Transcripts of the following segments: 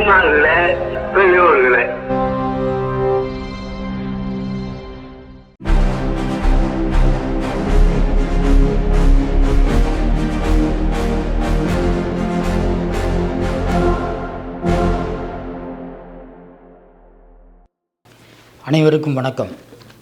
தாய்மார்களே பெரியோர்களே. அனைவருக்கும் வணக்கம்.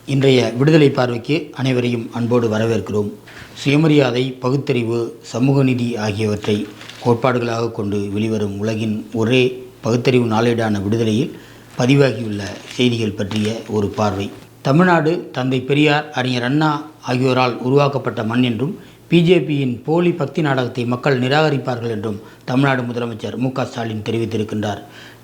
இன்றைய விடுதலை பார்வைக்கு அனைவரையும் அன்போடு வரவேற்கிறோம். சுயமரியாதை பகுத்தறிவு சமூக நிதி ஆகியவற்றை கோட்பாடுகளாக கொண்டு வெளிவரும் உலகின் ஒரே பகுத்தறிவு நாளேடான விடுதலையில் பதிவாகியுள்ள செய்திகள் பற்றிய ஒரு பார்வை. தமிழ்நாடு தந்தை பெரியார் அறிஞர் அண்ணா ஆகியோரால் உருவாக்கப்பட்ட மண் என்றும் பிஜேபியின் போலி பக்தி நாடகத்தை மக்கள் நிராகரிப்பார்கள் என்றும் தமிழ்நாடு முதலமைச்சர் மு க ஸ்டாலின் தெரிவித்திருக்கின்றார்.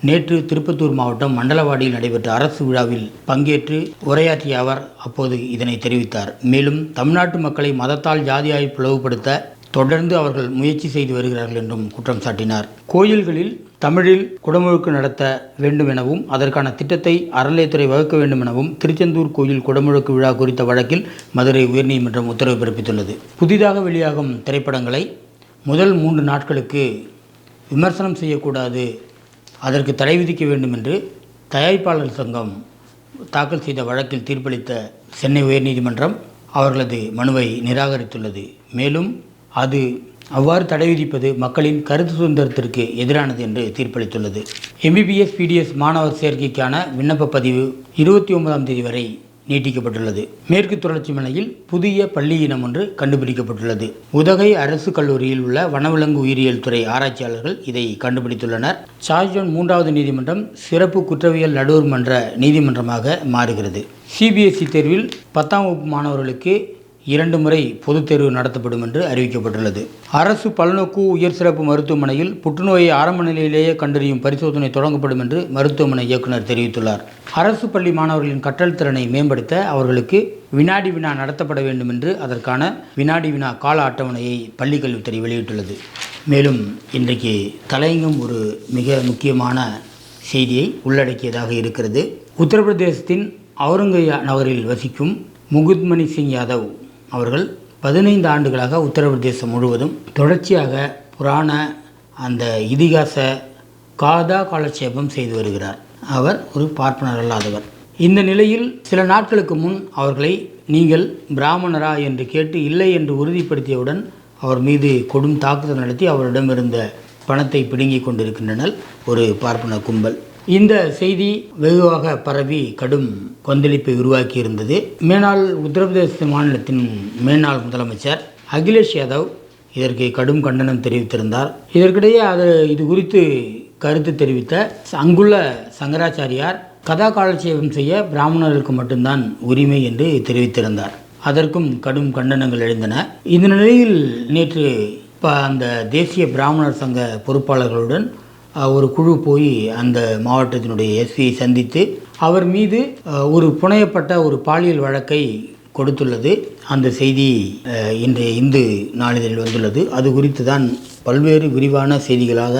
நேற்று திருப்பத்தூர் மாவட்டம் மண்டலவாடியில் நடைபெற்ற அரசு விழாவில் பங்கேற்று உரையாற்றிய அவர் அப்போது இதனை தெரிவித்தார். மேலும் தமிழ்நாட்டு மக்களை மதத்தால் ஜாதியாய் பிளவுபடுத்த தொடர்ந்து அவர்கள் முயற்சி செய்து வருகிறார்கள் என்றும் குற்றம் சாட்டினார். கோயில்களில் தமிழில் குடமுழுக்கு நடத்த வேண்டும் எனவும் அதற்கான திட்டத்தை அறநிலையத்துறை வகுக்க வேண்டும் எனவும் திருச்செந்தூர் கோயில் குடமுழுக்கு விழா குறித்த வழக்கில் மதுரை உயர்நீதிமன்றம் உத்தரவு பிறப்பித்துள்ளது. புதிதாக வெளியாகும் திரைப்படங்களை முதல் மூன்று நாட்களுக்கு விமர்சனம் செய்யக்கூடாது. அதற்கு தடை விதிக்க வேண்டும் என்று தயாரிப்பாளர் சங்கம் தாக்கல் செய்த வழக்கில் தீர்ப்பளித்த சென்னை உயர்நீதிமன்றம் அவர்களது மனுவை நிராகரித்துள்ளது. மேலும் அது அவ்வாறு தடை விதிப்பது மக்களின் கருத்து சுதந்திரத்திற்கு எதிரானது என்று தீர்ப்பளித்துள்ளது. எம்பிபிஎஸ் பிடிஎஸ் மாணவர் சேர்க்கைக்கான விண்ணப்ப பதிவு இருபத்தி ஒன்பதாம் தேதி வரை நீட்டிக்கப்பட்டுள்ளது. மேற்கு தொடர்ச்சி மலையில் புதிய பள்ளி இனம் ஒன்று கண்டுபிடிக்கப்பட்டுள்ளது. உதகை அரசு கல்லூரியில் உள்ள வனவிலங்கு உயிரியல் துறை ஆராய்ச்சியாளர்கள் இதை கண்டுபிடித்துள்ளனர். சார்ஜோன் மூன்றாவது நீதிமன்றம் சிறப்பு குற்றவியல் நடுவர் மன்ற நீதிமன்றமாக மாறுகிறது. சிபிஎஸ்இ தேர்வில் பத்தாம் வகுப்பு மாணவர்களுக்கு இரண்டு முறை பொதுத் தேர்வு நடத்தப்படும் என்று அறிவிக்கப்பட்டுள்ளது. அரசு பல்நோக்கு உயர் சிறப்பு மருத்துவமனையில் புற்றுநோயை ஆரம்ப நிலையிலேயே கண்டறியும் பரிசோதனை தொடங்கப்படும் என்று மருத்துவமனை இயக்குனர் தெரிவித்துள்ளார். அரசு பள்ளி மாணவர்களின் கற்றல் திறனை மேம்படுத்த அவர்களுக்கு வினாடி வினா நடத்தப்பட வேண்டும் என்று அதற்கான வினாடி வினா கால அட்டவணையை பள்ளிக்கல்வித்துறை வெளியிட்டுள்ளது. மேலும் இன்றைக்கு தலையங்கம் ஒரு மிக முக்கியமான செய்தியை உள்ளடக்கியதாக இருக்கிறது. உத்தரப்பிரதேசத்தின் அவுரங்கையா நகரில் வசிக்கும் முகுத்மணி சிங் யாதவ் அவர்கள் பதினைந்து ஆண்டுகளாக உத்தரப்பிரதேசம் முழுவதும் தொடர்ச்சியாக புராண அந்த இதிகாச காதா காலட்சேபம் செய்து வருகிறார். அவர் ஒரு பார்ப்பனர் அல்லாதவர். இந்த நிலையில் சில நாட்களுக்கு முன் அவர்களை நீங்கள் பிராமணரா என்று கேட்டு இல்லை என்று உறுதிப்படுத்தியவுடன் அவர் மீது கொடும் தாக்குதல் நடத்தி அவரிடமிருந்த பணத்தை பிடுங்கிக் கொண்டிருக்கின்றனர் ஒரு பார்ப்பன கும்பல். இந்த செய்தி வெகுவாக பரவி கடும் கொந்தளிப்பை உருவாக்கி இருந்தது மேனாள் உத்தரப்பிரதேச மாநிலத்தின் மேனாள் முதலமைச்சர் அகிலேஷ் யாதவ் இதற்கு கடும் கண்டனம் தெரிவித்திருந்தார். இதற்கிடையே அது இது குறித்து கருத்து தெரிவித்த அங்குள்ள சங்கராச்சாரியார் கதா காலட்சேபம் செய்ய பிராமணர்களுக்கு மட்டும்தான் உரிமை என்று தெரிவித்திருந்தார். அதற்கும் கடும் கண்டனங்கள் எழுந்தன. இந்த நிலையில் நேற்று இப்போ அந்த தேசிய பிராமணர் சங்க பொறுப்பாளர்களுடன் ஒரு குழு போய் அந்த மாவட்டத்தினுடைய எஸ்பியை சந்தித்து அவர் மீது ஒரு புனையப்பட்ட ஒரு பாலியல் வழக்கை கொடுத்துள்ளது. அந்த செய்தி இன்றைய இந்து நாளிதழில் வந்துள்ளது. அது குறித்து தான் பல்வேறு விரிவான செய்திகளாக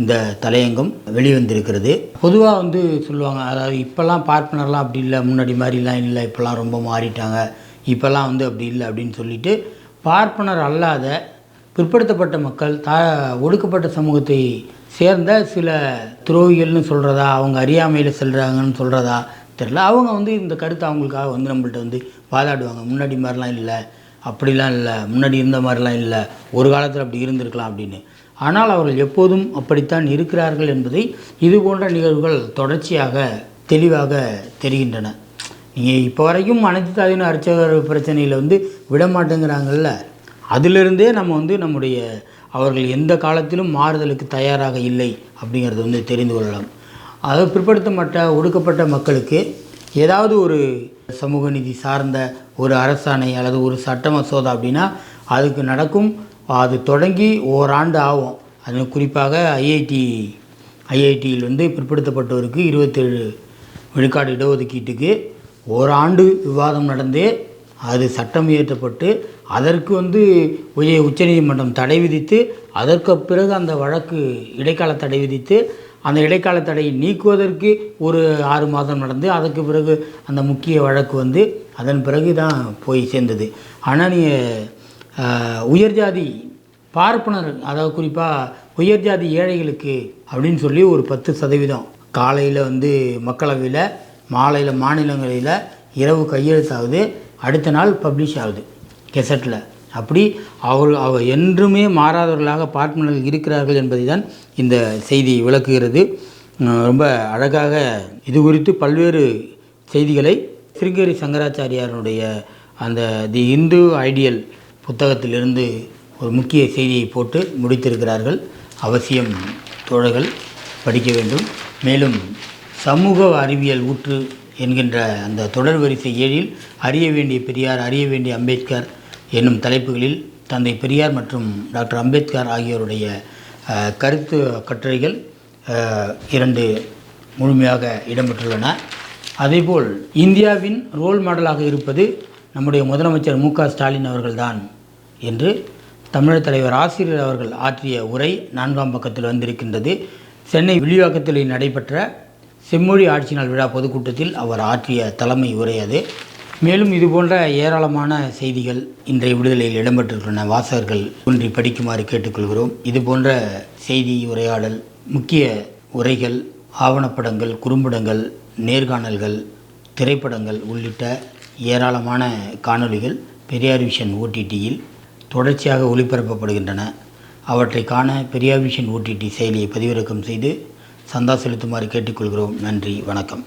இந்த தலையங்கம் வெளிவந்திருக்கிறது. பொதுவாக வந்து சொல்லுவாங்க அதாவது இப்போல்லாம் பார்ப்பனர்லாம் அப்படி இல்லை முன்னாடி மாதிரிலாம் இல்லை இப்போல்லாம் ரொம்ப மாறிட்டாங்க இப்போல்லாம் வந்து அப்படி இல்லை அப்படின்னு சொல்லிட்டு பார்ப்பனர் அல்லாத பிற்படுத்தப்பட்ட மக்கள் தா ஒடுக்கப்பட்ட சமூகத்தை சேர்ந்த சில துரோகிகள்னு சொல்கிறதா அவங்க அறியாமையில் செல்கிறாங்கன்னு சொல்கிறதா தெரில அவங்க வந்து இந்த கருத்தை அவங்களுக்காக வந்து நம்மள்ட்ட வந்து வாதாடுவாங்க. முன்னாடி மாதிரிலாம் இல்லை அப்படிலாம் இல்லை முன்னாடி இருந்த மாதிரிலாம் இல்லை ஒரு காலத்தில் அப்படி இருந்திருக்கலாம் அப்படின்னு. ஆனால் அவர்கள் எப்போதும் அப்படித்தான் இருக்கிறார்கள் என்பதை இது போன்ற நிகழ்வுகள் தொடர்ச்சியாக தெளிவாக தெரிகின்றன. நீங்கள் இப்போ வரைக்கும் அனைத்து தாதின அர்ச்சகர் பிரச்சனையில் வந்து விட மாட்டேங்கிறாங்கல்ல. அதிலிருந்தே நம்ம வந்து நம்முடைய அவர்கள் எந்த காலத்திலும் மாறுதலுக்கு தயாராக இல்லை அப்படிங்கிறத வந்து தெரிந்து கொள்ளலாம். அதாவது பிற்படுத்தப்பட்ட ஒடுக்கப்பட்ட மக்களுக்கு ஏதாவது ஒரு சமூக நீதி சார்ந்த ஒரு அரசாணை அல்லது ஒரு சட்ட மசோதா அப்படின்னா அதுக்கு நடக்கும். அது தொடங்கி ஓராண்டு ஆகும். அது குறிப்பாக ஐஐடி ஐஐடியில் வந்து பிற்படுத்தப்பட்டோருக்கு இருபத்தேழு விழுக்காடு இடஒதுக்கீட்டுக்கு ஓராண்டு விவாதம் நடந்தே அது சட்டம் இயற்றப்பட்டு அதற்கு வந்து உய உச்சநீதிமன்றம் தடை விதித்து அதற்கு பிறகு அந்த வழக்கு இடைக்கால தடை விதித்து அந்த இடைக்கால தடையை நீக்குவதற்கு ஒரு ஆறு மாதம் நடந்து அதுக்கு பிறகு அந்த முக்கிய வழக்கு வந்து அதன் பிறகு தான் போய் சேர்ந்தது. ஆனால் நீங்கள் உயர்ஜாதி பார்ப்பனர் அதாவது குறிப்பாக உயர் ஜாதி ஏழைகளுக்கு அப்படின்னு சொல்லி ஒரு பத்து சதவீதம் காலையில் வந்து மக்களவையில் மாலையில் மாநிலங்களில் இரவு கையெழுத்தாகுது. அடுத்த நாள் பப்ளிஷ் ஆகுது கெசட்டில் அப்படி அவர் அவர் என்றுமே மாறாதவர்களாக பார்ட்மனர்கள் இருக்கிறார்கள் என்பதை தான் இந்த செய்தி விளக்குகிறது. ரொம்ப அழகாக இது குறித்து பல்வேறு செய்திகளை சிருங்கேரி சங்கராச்சாரியாருடைய அந்த தி இந்து ஐடியல் புத்தகத்திலிருந்து ஒரு முக்கிய செய்தியை போட்டு முடித்திருக்கிறார்கள். அவசியம் தோழர்கள் படிக்க வேண்டும். மேலும் சமூக அறிவியல் ஊற்று என்கின்ற அந்த தொடர் வரிசை ஏழில் அறிய வேண்டிய பெரியார் அறிய வேண்டிய அம்பேத்கர் என்னும் தலைப்புகளில் தந்தை பெரியார் மற்றும் டாக்டர் அம்பேத்கர் ஆகியோருடைய கருத்து கட்டுரைகள் இரண்டு முழுமையாக இடம்பெற்றுள்ளன. அதேபோல் இந்தியாவின் ரோல் மாடலாக இருப்பது நம்முடைய முதலமைச்சர் மு க ஸ்டாலின் அவர்கள்தான் என்று தமிழர் தலைவர் ஆசிரியர் அவர்கள் ஆற்றிய உரை நான்காம் பக்கத்தில் வந்திருக்கின்றது. சென்னை விழிவாக்கத்தில் நடைபெற்ற செம்மொழி ஆட்சி நாள் விழா பொதுக்கூட்டத்தில் அவர் ஆற்றிய தலைமை உரை அது. மேலும் இது போன்ற ஏராளமான செய்திகள் இன்றைய விடுதலையில் இடம்பெற்றிருக்கின்றன. வாசகர்கள் ஒன்றி படிக்குமாறு கேட்டுக்கொள்கிறோம். இது போன்ற செய்தி உரையாடல் முக்கிய உரைகள் ஆவணப்படங்கள் குறும்படங்கள் நேர்காணல்கள் திரைப்படங்கள் உள்ளிட்ட ஏராளமான காணொளிகள் பெரியார் விஷன் ஓடிடியில் தொடர்ச்சியாக ஒளிபரப்பப்படுகின்றன. அவற்றை காண பெரியார் விஷன் ஓடிடி செயலியை பதிவிறக்கம் செய்து சந்தா செலுத்துமாறு கேட்டுக்கொள்கிறோம். நன்றி வணக்கம்.